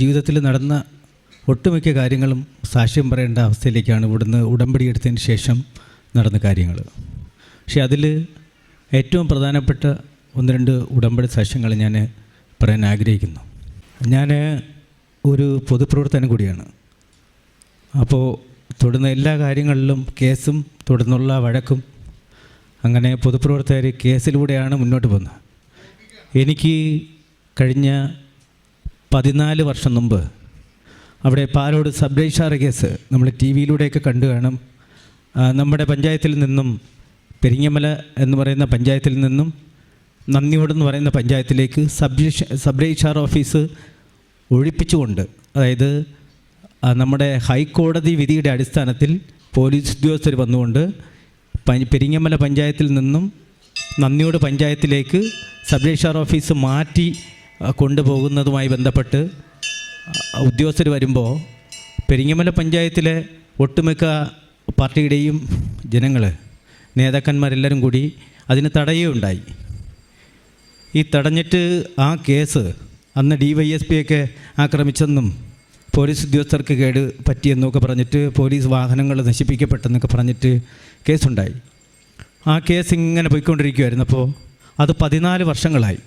ജീവിതത്തിൽ നടന്ന ഒട്ടുമിക്ക കാര്യങ്ങളും സാക്ഷ്യം പറയേണ്ട അവസ്ഥയിലേക്കാണ് ഇവിടുന്ന് ഉടമ്പടി എടുത്തതിന് ശേഷം നടന്ന കാര്യങ്ങൾ. പക്ഷേ അതിൽ ഏറ്റവും പ്രധാനപ്പെട്ട ഒന്ന് രണ്ട് ഉടമ്പടി സാക്ഷ്യങ്ങൾ ഞാൻ പറയാൻ ആഗ്രഹിക്കുന്നു. ഞാൻ ഒരു പൊതുപ്രവർത്തനം കൂടിയാണ്. അപ്പോൾ തുടർന്ന് എല്ലാ കാര്യങ്ങളിലും കേസും തുടർന്നുള്ള വഴക്കും അങ്ങനെ പൊതുപ്രവർത്തകർ കേസിലൂടെയാണ് മുന്നോട്ട് പോകുന്നത്. എനിക്ക് കഴിഞ്ഞ പതിനാല് വർഷം മുമ്പ് അവിടെ പാലോട് സബ് രജിസ്ട്രാർ കേസ് നമ്മൾ ടി വിയിലൂടെയൊക്കെ കണ്ടു കാണും. നമ്മുടെ പഞ്ചായത്തിൽ നിന്നും പെരിങ്ങമല എന്ന് പറയുന്ന പഞ്ചായത്തിൽ നിന്നും നന്ദിയോട് എന്ന് പറയുന്ന പഞ്ചായത്തിലേക്ക് സബ് സബ് രജിസ്ട്രാർ ഓഫീസ് ഒഴിപ്പിച്ചുകൊണ്ട് അതായത് നമ്മുടെ ഹൈക്കോടതി വിധിയുടെ അടിസ്ഥാനത്തിൽ പോലീസ് ഉദ്യോഗസ്ഥർ വന്നുകൊണ്ട് പെരിങ്ങമല പഞ്ചായത്തിൽ നിന്നും നന്ദിയോട് പഞ്ചായത്തിലേക്ക് സബ് രജിസ്ട്രാർ ഓഫീസ് മാറ്റി കൊണ്ടുപോകുന്നതുമായി ബന്ധപ്പെട്ട് ഉദ്യോഗസ്ഥർ വരുമ്പോൾ പെരിങ്ങമല പഞ്ചായത്തിലെ ഒട്ടുമിക്ക പാർട്ടിയുടെയും ജനങ്ങൾ നേതാക്കന്മാരെല്ലാവരും കൂടി അതിന് തടയുകയുണ്ടായി. ഈ തടഞ്ഞിട്ട് ആ കേസ് അന്ന് ഡി വൈ എസ് പി ഒക്കെ ആക്രമിച്ചെന്നും പോലീസ് ഉദ്യോഗസ്ഥർക്ക് കേട് പറ്റിയെന്നൊക്കെ പറഞ്ഞിട്ട് പോലീസ് വാഹനങ്ങൾ നശിപ്പിക്കപ്പെട്ടെന്നൊക്കെ പറഞ്ഞിട്ട് കേസുണ്ടായി. ആ കേസ് ഇങ്ങനെ പോയിക്കൊണ്ടിരിക്കുമായിരുന്നു അപ്പോൾ അത് പതിനാല് വർഷങ്ങളായി.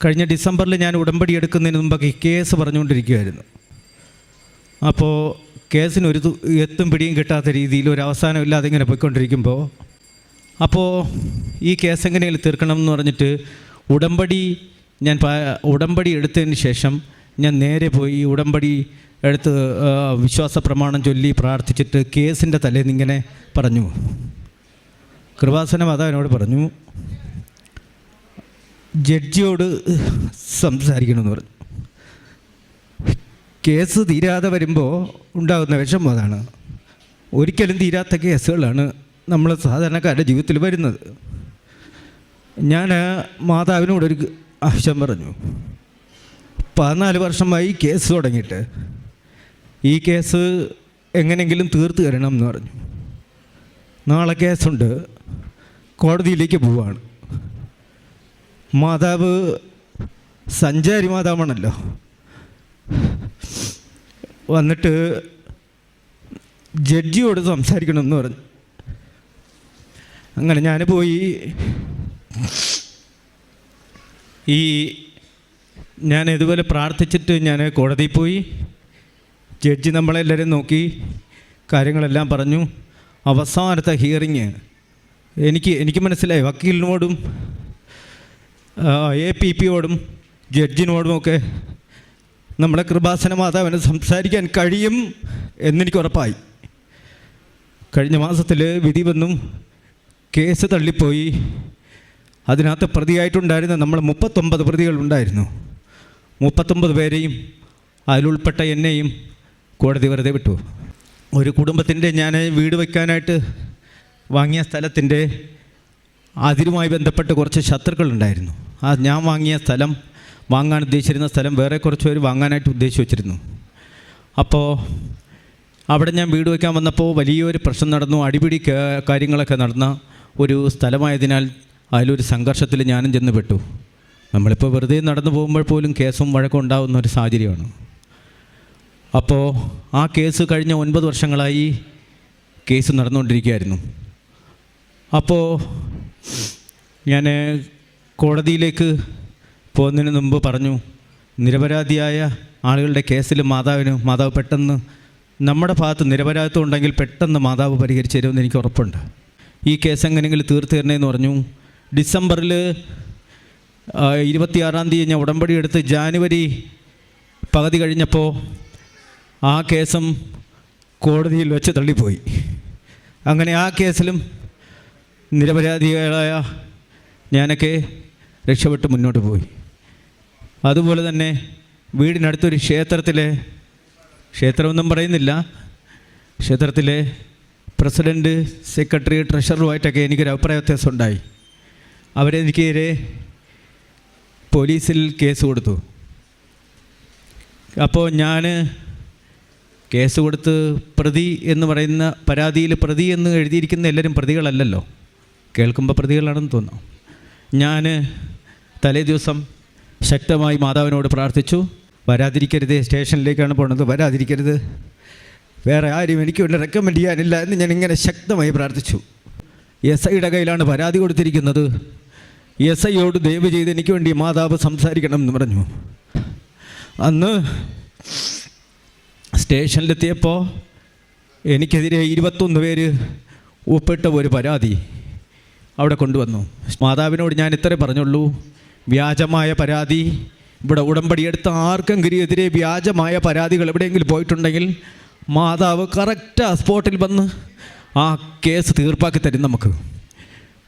കഴിഞ്ഞ ഡിസംബറിൽ ഞാൻ ഉടമ്പടി എടുക്കുന്നതിന് മുമ്പൊക്കെ കേസ് പറഞ്ഞുകൊണ്ടിരിക്കുമായിരുന്നു അപ്പോൾ കേസിന് ഒരു എത്തും പിടിയും കിട്ടാത്ത രീതിയിൽ ഒരു അവസാനം ഇല്ലാതെ ഇങ്ങനെ പോയിക്കൊണ്ടിരിക്കുമ്പോൾ അപ്പോൾ ഈ കേസ് എങ്ങനെയെങ്കിലും തീർക്കണം എന്ന് പറഞ്ഞിട്ട് ഉടമ്പടി ഞാൻ ഉടമ്പടി എടുത്തതിന് ശേഷം ഞാൻ നേരെ പോയി ഉടമ്പടി എടുത്ത് വിശ്വാസ പ്രമാണം ചൊല്ലി പ്രാർത്ഥിച്ചിട്ട് കേസിന്റെ തലേന്ന് ഇങ്ങനെ പറഞ്ഞു. കൃപാസനം അതാ എന്നോട് പറഞ്ഞു ജഡ്ജിയോട് സംസാരിക്കണമെന്ന് പറഞ്ഞു. കേസ് തീരാതെ വരുമ്പോൾ ഉണ്ടാകുന്ന വിഷമം അതാണ്. ഒരിക്കലും തീരാത്ത കേസുകളാണ് നമ്മൾ സാധാരണക്കാരുടെ ജീവിതത്തിൽ വരുന്നത്. ഞാൻ മാതാവിനോടൊരു ആവശ്യം പറഞ്ഞു. പതിനാല് വർഷമായി കേസ് തുടങ്ങിയിട്ട്. ഈ കേസ് എങ്ങനെയെങ്കിലും തീർത്ത് തരണം എന്ന് പറഞ്ഞു. നാളെ കേസുണ്ട്. കോടതിയിലേക്ക് പോവാണ്. മാതാവ് സഞ്ചാരി മാതാവാണല്ലോ. വന്നിട്ട് ജഡ്ജിയോട് സംസാരിക്കണമെന്ന് പറഞ്ഞു. അങ്ങനെ ഞാൻ പോയി. ഈ ഞാൻ ഇതുപോലെ പ്രാർത്ഥിച്ചിട്ട് ഞാൻ കോടതിയിൽ പോയി. ജഡ്ജി നമ്മളെല്ലാവരും നോക്കി കാര്യങ്ങളെല്ലാം പറഞ്ഞു. അവസാനത്തെ ഹിയറിങ് എനിക്ക് എനിക്ക് മനസ്സിലായി. വക്കീലിനോടും എ പി പിയോടും ജഡ്ജിനോടുമൊക്കെ നമ്മുടെ കൃപാസന മാതാവിന് സംസാരിക്കാൻ കഴിയും എന്നെനിക്ക് ഉറപ്പായി കഴിഞ്ഞ മാസത്തിൽ വിധി വന്നും കേസ് തള്ളിപ്പോയി. അതിനകത്ത് പ്രതിയായിട്ടുണ്ടായിരുന്ന നമ്മൾ മുപ്പത്തൊമ്പത് പ്രതികളുണ്ടായിരുന്നു. മുപ്പത്തൊമ്പത് പേരെയും അതിലുൾപ്പെട്ട എന്നെയും കോടതി വെറുതെ വിട്ടു. ഒരു കുടുംബത്തിന്റെ ഞാൻ വീട് വയ്ക്കാനായിട്ട് വാങ്ങിയ സ്ഥലത്തിന്റെ അതിരുമായി ബന്ധപ്പെട്ട് കുറച്ച് ശത്രുക്കളുണ്ടായിരുന്നു. ആ ഞാൻ വാങ്ങിയ സ്ഥലം വാങ്ങാൻ ഉദ്ദേശിച്ചിരുന്ന സ്ഥലം വേറെ കുറച്ച് പേര് വാങ്ങാനായിട്ട് ഉദ്ദേശിച്ച് വെച്ചിരുന്നു. അപ്പോൾ അവിടെ ഞാൻ വീട് വയ്ക്കാൻ വന്നപ്പോൾ വലിയൊരു പ്രശ്നം നടന്നു. അടിപിടി കാര്യങ്ങളൊക്കെ നടന്ന ഒരു സ്ഥലമായതിനാൽ അതിലൊരു സംഘർഷത്തിൽ ഞാനും ചെന്ന് പെട്ടു നമ്മളിപ്പോൾ വെറുതെ നടന്നു പോകുമ്പോൾ പോലും കേസും വഴക്കും ഉണ്ടാകുന്ന ഒരു സാഹചര്യമാണ്. അപ്പോൾ ആ കേസ് കഴിഞ്ഞ ഒൻപത് വർഷങ്ങളായി കേസ് നടന്നുകൊണ്ടിരിക്കുകയായിരുന്നു. അപ്പോൾ ഞാൻ കോടതിയിലേക്ക് പോകുന്നതിന് മുമ്പ് പറഞ്ഞു നിരപരാധിയായ ആളുകളുടെ കേസിൽ മാതാവിന് മാതാവ് പെട്ടെന്ന് നമ്മുടെ ഭാഗത്ത് നിരപരാധിത്വം ഉണ്ടെങ്കിൽ പെട്ടെന്ന് മാതാവ് പരിഹരിച്ചു തരുമെന്ന് എനിക്ക് ഉറപ്പുണ്ട്. ഈ കേസ് എങ്ങനെയെങ്കിലും തീർത്തു തരണേന്ന് പറഞ്ഞു ഡിസംബറിൽ ഇരുപത്തിയാറാം തീയതി ഞാൻ ഉടമ്പടി എടുത്ത് ജാനുവരി പകുതി കഴിഞ്ഞപ്പോൾ ആ കേസും കോടതിയിൽ വെച്ച് തള്ളിപ്പോയി. അങ്ങനെ ആ കേസിലും നിരപരാധികളായ ഞാനൊക്കെ രക്ഷപ്പെട്ട് മുന്നോട്ട് പോയി. അതുപോലെ തന്നെ വീടിനടുത്തൊരു ക്ഷേത്രത്തിലെ ക്ഷേത്രമൊന്നും പറയുന്നില്ല ക്ഷേത്രത്തിലെ പ്രസിഡന്റ് സെക്രട്ടറി ട്രഷററുമായിട്ടൊക്കെ എനിക്കൊരു അഭിപ്രായ വ്യത്യാസം ഉണ്ടായി അവരെനിക്കെതിരെ പോലീസിൽ കേസ് കൊടുത്തു. അപ്പോൾ ഞാൻ കേസ് കൊടുത്ത് പ്രതി എന്ന് പറയുന്ന പരാതിയിൽ പ്രതി എന്ന് എഴുതിയിരിക്കുന്ന എല്ലാവരും പ്രതികളല്ലല്ലോ. കേൾക്കുമ്പോൾ പ്രതികളാണെന്ന് തോന്നുന്നു. ഞാൻ തലേ ദിവസം ശക്തമായി മാതാവിനോട് പ്രാർത്ഥിച്ചു. വരാതിരിക്കരുത് സ്റ്റേഷനിലേക്കാണ് പോണത് വരാതിരിക്കരുത്. വേറെ ആരും എനിക്ക് വേണ്ടി റെക്കമെൻഡ് ചെയ്യാനില്ല എന്ന് ഞാൻ ഇങ്ങനെ ശക്തമായി പ്രാർത്ഥിച്ചു. എസ് ഐയുടെ കയ്യിലാണ് പരാതി കൊടുത്തിരിക്കുന്നത്. എസ് ഐയോട് ദയവ് ചെയ്ത് എനിക്ക് വേണ്ടി മാതാവ് സംസാരിക്കണം എന്ന് പറഞ്ഞു. അന്ന് സ്റ്റേഷനിലെത്തിയപ്പോൾ എനിക്കെതിരെ ഇരുപത്തൊന്ന് പേര് ഒപ്പിട്ട ഒരു പരാതി. അവിടെ കൊണ്ടുവന്നു. മാതാവിനോട് ഞാൻ ഇത്രേ പറഞ്ഞുള്ളൂ. വ്യാജമായ പരാതി. ഇവിടെ ഉടമ്പടി എടുത്ത ആർക്കെങ്കിലും എതിരെ വ്യാജമായ പരാതികൾ എവിടെയെങ്കിലും പോയിട്ടുണ്ടെങ്കിൽ മാതാവ് കറക്റ്റ് ആ സ്പോട്ടിൽ വന്ന് ആ കേസ് തീർപ്പാക്കി തരും നമുക്ക്.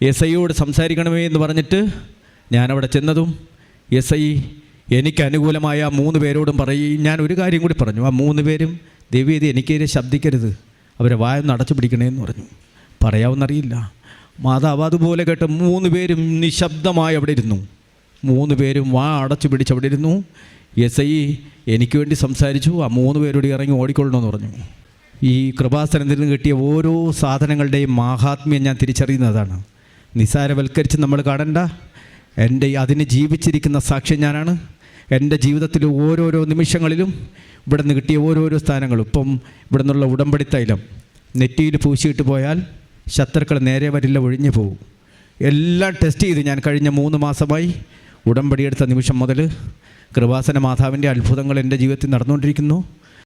എസ് ഐയോട് സംസാരിക്കണമേ എന്ന് പറഞ്ഞിട്ട് ഞാനവിടെ ചെന്നതും എസ് ഐ എനിക്ക് അനുകൂലമായ മൂന്ന് പേരോടും പറയും ഞാൻ ഒരു കാര്യം കൂടി പറഞ്ഞു. ആ മൂന്ന് പേരും ദേവീതി എനിക്കെതിരെ ശബ്ദിക്കരുത്. അവരെ വായൊന്ന് അടച്ചു പിടിക്കണേ എന്ന് പറഞ്ഞു. പറയാവുന്നറിയില്ല. മാതാവ് അതുപോലെ കേട്ട് മൂന്ന് പേരും നിശബ്ദമായി അവിടെ ഇരുന്നു. മൂന്ന് പേരും വാ അടച്ചു പിടിച്ച് അവിടെ ഇരുന്നു. എസ് ഐ എനിക്ക് വേണ്ടി സംസാരിച്ചു. ആ മൂന്ന് പേരോട് ഇറങ്ങി ഓടിക്കൊള്ളണമെന്ന് പറഞ്ഞു. ഈ കൃപാസനത്തിൽ നിന്ന് കിട്ടിയ ഓരോ സാധനങ്ങളുടെയും മാഹാത്മ്യം ഞാൻ തിരിച്ചറിയുന്നതാണ്. നിസാരവൽക്കരിച്ച് നമ്മൾ കാണണ്ട. എന്റെ അതിന് ജീവിച്ചിരിക്കുന്ന സാക്ഷ്യം ഞാനാണ്. എന്റെ ജീവിതത്തിലെ ഓരോരോ നിമിഷങ്ങളിലും ഇവിടെ നിന്ന് കിട്ടിയ ഓരോരോ സ്ഥാനങ്ങളും. ഇപ്പം ഇവിടെ നിന്നുള്ള ഉടമ്പടി തൈലം. നെറ്റിയിൽ പൂശിയിട്ട് പോയാൽ ശത്രുക്കൾ നേരെ വരില്ല ഒഴിഞ്ഞു പോകും. എല്ലാം ടെസ്റ്റ് ചെയ്ത് ഞാൻ കഴിഞ്ഞ മൂന്ന് മാസമായി. ഉടമ്പടിയെടുത്ത നിമിഷം മുതൽ കൃപാസന മാതാവിന്റെ അത്ഭുതങ്ങൾ എന്റെ ജീവിതത്തിൽ നടന്നുകൊണ്ടിരിക്കുന്നു.